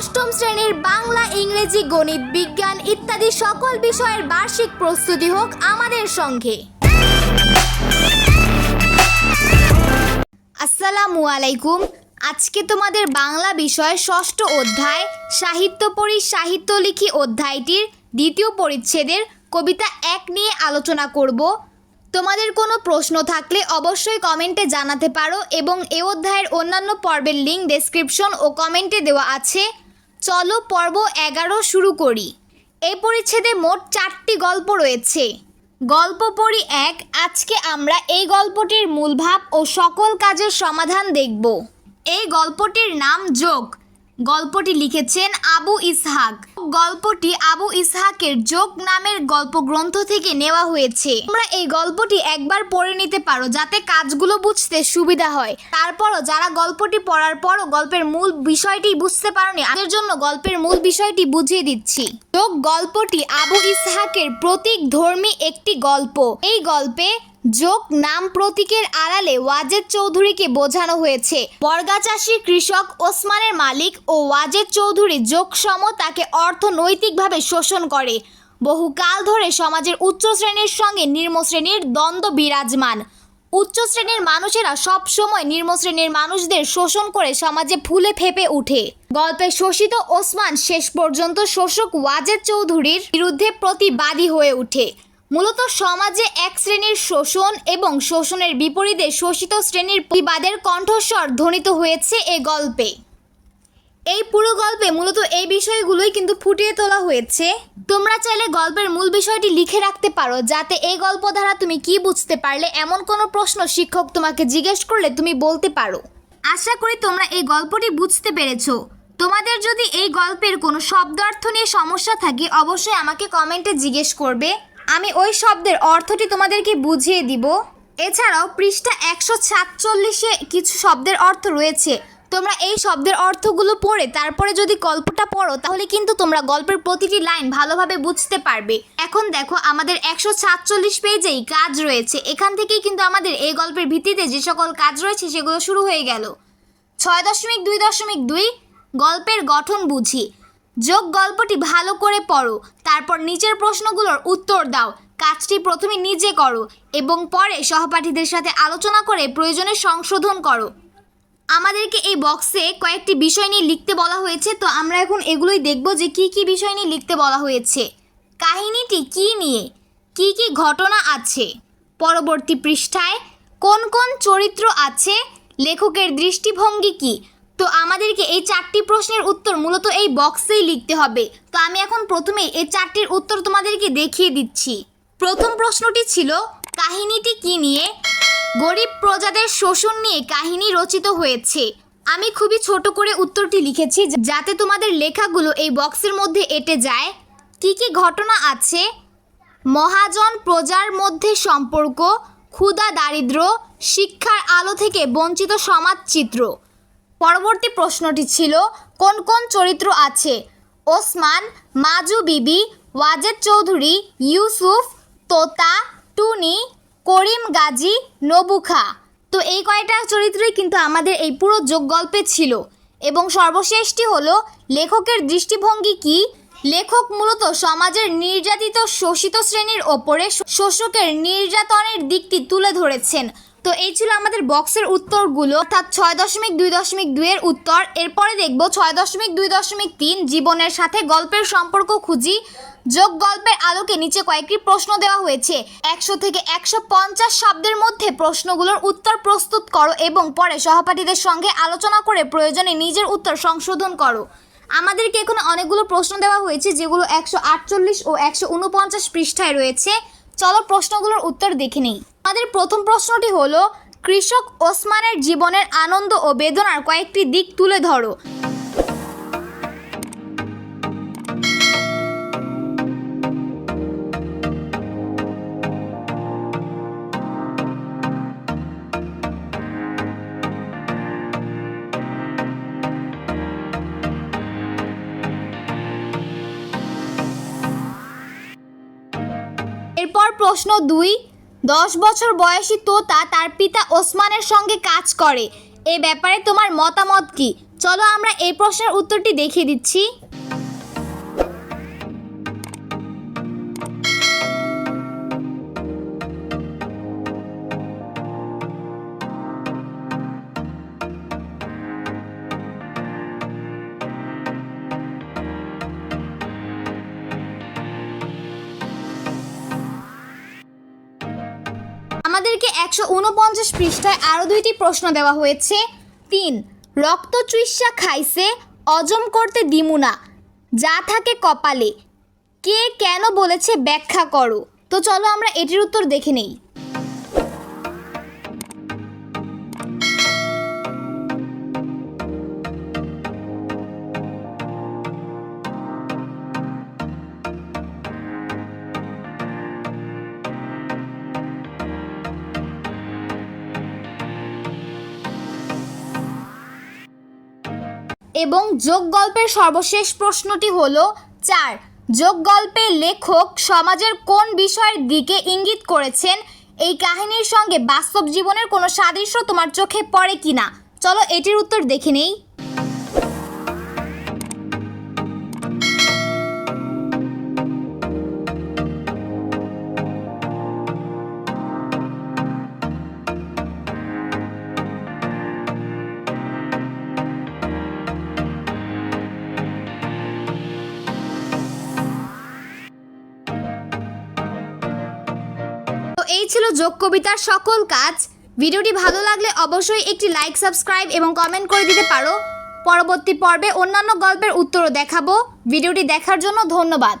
অষ্টম শ্রেণির বাংলা, ইংরেজি, গণিত, বিজ্ঞান ইত্যাদি সকল বিষয়ের বার্ষিক প্রস্তুতি হোক আমাদের সঙ্গে। আসসালামু আলাইকুম। আজকে তোমাদের বাংলা বিষয় ষষ্ঠ অধ্যায়, সাহিত্য পড়ি সাহিত্য লিখি অধ্যায়টির দ্বিতীয় পরিচ্ছেদের কবিতা এক নিয়ে আলোচনা করব। তোমাদের কোনো প্রশ্ন থাকলে অবশ্যই কমেন্টে জানাতে পারো এবং এ অধ্যায়ের অন্যান্য পর্বের লিঙ্ক ডেসক্রিপশন ও কমেন্টে দেওয়া আছে। চলো পর্ব এগারো শুরু করি। এই পরিচ্ছেদে মোট চারটি গল্প রয়েছে। গল্প পড়ি এক, আজকে আমরা এই গল্পটির মূলভাব ও সকল কাজের সমাধান দেখব। এই গল্পটির নাম যোগ। গল্পটি লিখেছেন আবু ইসহাক। গল্পটি আবু ইসহাকের যোগ নামের গল্প গ্রন্থ থেকে নেওয়া হয়েছে। তোমরা এই গল্পটি একবার পড়ে নিতে পারো, যাতে কাজগুলো বুঝতে সুবিধা হয়। তারপরও যারা গল্পটি পড়ার পরও গল্পের মূল বিষয়টি বুঝতে পারোনি আগের জন্য গল্পের মূল বিষয়টি বুঝিয়ে দিচ্ছি। যোগ গল্পটি আবু ইসহাকের প্রতীক ধর্মী একটি গল্প। এই গল্পে যোগ নাম প্রতীকের আড়ালে ওয়াজেদ চৌধুরীকে বোঝানো হয়েছে। বর্গাচাষী কৃষক ওসমানের মালিক ও ওয়াজেদ চৌধুরী যোগসম তাকে অর্থনৈতিকভাবে শোষণ করে। বহুকাল ধরে সমাজের উচ্চ শ্রেণির সঙ্গে নিম্ন শ্রেণির দ্বন্দ্ব বিরাজমান। উচ্চ শ্রেণির মানুষেরা সব সময় নিম্ন শ্রেণির মানুষদের শোষণ করে সমাজে ফুলে ফেপে উঠে গল্পে শোষিত ওসমান শেষ পর্যন্ত শোষক ওয়াজেদ চৌধুরীর বিরুদ্ধে প্রতিবাদী হয়ে ওঠে। মূলত সমাজে এক শ্রেণির শোষণ এবং শোষণের বিপরীতে শোষিত শ্রেণির প্রতিবাদের কণ্ঠস্বর ধ্বনিত হয়েছে এ গল্পে। এই পুরো গল্পে মূলত এই বিষয়গুলোই কিন্তু ফুটিয়ে তোলা হয়েছে। তোমরা চাইলে গল্পের মূল বিষয়টি লিখে রাখতে পারো, যাতে এই গল্প দ্বারা তুমি কি বুঝতে পারলে, এমন কোনো প্রশ্ন শিক্ষক তোমাকে জিজ্ঞেস করলে তুমি বলতে পারো। আশা করি তোমরা এই গল্পটি বুঝতে পেরেছ। তোমাদের যদি এই গল্পের কোনো শব্দার্থ নিয়ে সমস্যা থাকে, অবশ্যই আমাকে কমেন্টে জিজ্ঞেস করবে। আমি ওই শব্দের অর্থটি তোমাদেরকে বুঝিয়ে দিব। এছাড়াও পৃষ্ঠা একশো সাতচল্লিশে কিছু শব্দের অর্থ রয়েছে। তোমরা এই শব্দের অর্থগুলো পড়ে তারপরে যদি গল্পটা পড়ো, তাহলে কিন্তু তোমরা গল্পের প্রতিটি লাইন ভালোভাবে বুঝতে পারবে। এখন দেখো, আমাদের একশো সাতচল্লিশ পেজেই কাজ রয়েছে। এখান থেকেই কিন্তু আমাদের এই গল্পের ভিত্তিতে যে সকল কাজ রয়েছে, সেগুলো শুরু হয়ে গেল। ছয় দশমিক দুই দশমিক দুই, গল্পের গঠন বুঝি। যোগ গল্পটি ভালো করে পড়ো, তারপর নিচের প্রশ্নগুলোর উত্তর দাও, কাজটি প্রথমে নিজে করো এবং পরে সহপাঠীদের সাথে আলোচনা করে প্রয়োজনে সংশোধন করো। আমাদেরকে এই বক্সে কয়েকটি বিষয় নিয়ে লিখতে বলা হয়েছে, তো আমরা এখন এগুলোই দেখব যে কি কি বিষয় নিয়ে লিখতে বলা হয়েছে। কাহিনীটি কি নিয়ে? কি কি ঘটনা আছে? পরবর্তী পৃষ্ঠায় কোন কোন চরিত্র আছে? লেখকের দৃষ্টিভঙ্গি কি? তো আমাদেরকে এই চারটি প্রশ্নের উত্তর মূলত এই বক্সেই লিখতে হবে। তো আমি এখন প্রথমেই এই চারটির উত্তর তোমাদেরকে দেখিয়ে দিচ্ছি। প্রথম প্রশ্নটি ছিল, কাহিনীটি কি নিয়ে? গরিব প্রজাদের শোষণ নিয়ে কাহিনী রচিত হয়েছে। আমি খুবই ছোট করে উত্তরটি লিখেছি যাতে তোমাদের লেখাগুলো এই বক্সের মধ্যে এঁটে যায়। কি কি ঘটনা আছে? মহাজন প্রজার মধ্যে সম্পর্ক, ক্ষুধা দারিদ্র, শিক্ষার আলো থেকে বঞ্চিত সমাজ চিত্র পরবর্তী প্রশ্নটি ছিল, কোন কোন চরিত্র আছে? ওসমান, মাজু বিবি, ওয়াজেদ চৌধুরী, ইউসুফ, তোতা, টুনি, করিম গাজী, নবুখা। তো এই কয়টা চরিত্রই কিন্তু আমাদের এই পুরো যোগ গল্পে ছিল। এবং সর্বশেষটি হলো, লেখকের দৃষ্টিভঙ্গি কি? লেখক মূলত সমাজের নির্যাতিত শোষিত শ্রেণির ওপরে শোষকের নির্যাতনের দিকটি তুলে ধরেছেন। তো এই ছিল আমাদের বক্সের উত্তরগুলো। অর্থাৎ ছয় দশমিক দুই দশমিক দুইয়ের উত্তর। এরপরে দেখব ছয় দশমিক দুই দশমিক তিন, জীবনের সাথে গল্পের সম্পর্ক খুঁজি। যোগ গল্পের আলোকে নিচে কয়েকটি প্রশ্ন দেওয়া হয়েছে। একশো থেকে একশো পঞ্চাশ শব্দের মধ্যে প্রশ্নগুলোর উত্তর প্রস্তুত করো এবং পরে সহপাঠীদের সঙ্গে আলোচনা করে প্রয়োজনে নিজের উত্তর সংশোধন করো। আমাদেরকে এখানে অনেকগুলো প্রশ্ন দেওয়া হয়েছে, যেগুলো একশো আটচল্লিশ ও একশো উনপঞ্চাশ পৃষ্ঠায় রয়েছে। চলো প্রশ্নগুলোর উত্তর দেখে নেই। আমাদের প্রথম প্রশ্নটি হলো, কৃষক ওসমানের জীবনের আনন্দ ও বেদনার কয়েকটি দিক তুলে ধরো। এরপর প্রশ্ন দুই, দশ বছর বয়সী তোতা তার পিতা ওসমানের সঙ্গে কাজ করে। এ ব্যাপারে তোমার মতামত কি? চলো আমরা এই প্রশ্নের উত্তরটি দেখিয়ে দিচ্ছি। আমাদেরকে একশো উনপঞ্চাশ পৃষ্ঠায় আরও দুইটি প্রশ্ন দেওয়া হয়েছে। তিন, রক্ত চুইসা খাইছে অজম করতে দিমুনা যা থাকে কপালে, কে কেন বলেছে ব্যাখ্যা করো? তো চলো আমরা এটির উত্তর দেখে নেই। এবং যোগ গল্পের সর্বশেষ প্রশ্নটি হল চার। যোগ গল্পে লেখক সমাজের কোন বিষয়ের দিকে ইঙ্গিত করেছেন? এই কাহিনীর সঙ্গে বাস্তব জীবনের কোনো সাদৃশ্য তোমার চোখে পড়ে কিনা? চলো এটির উত্তর দেখে নেই। এই ছিল যোগ কবিতার সকল কাজ। ভিডিওটি ভালো লাগলে অবশ্যই একটি লাইক সাবস্ক্রাইব এবং কমেন্ট করে দিতে পারো। পরবর্তী পর্বে অন্যান্য গল্পের উত্তরও দেখাবো। ভিডিওটি দেখার জন্য ধন্যবাদ।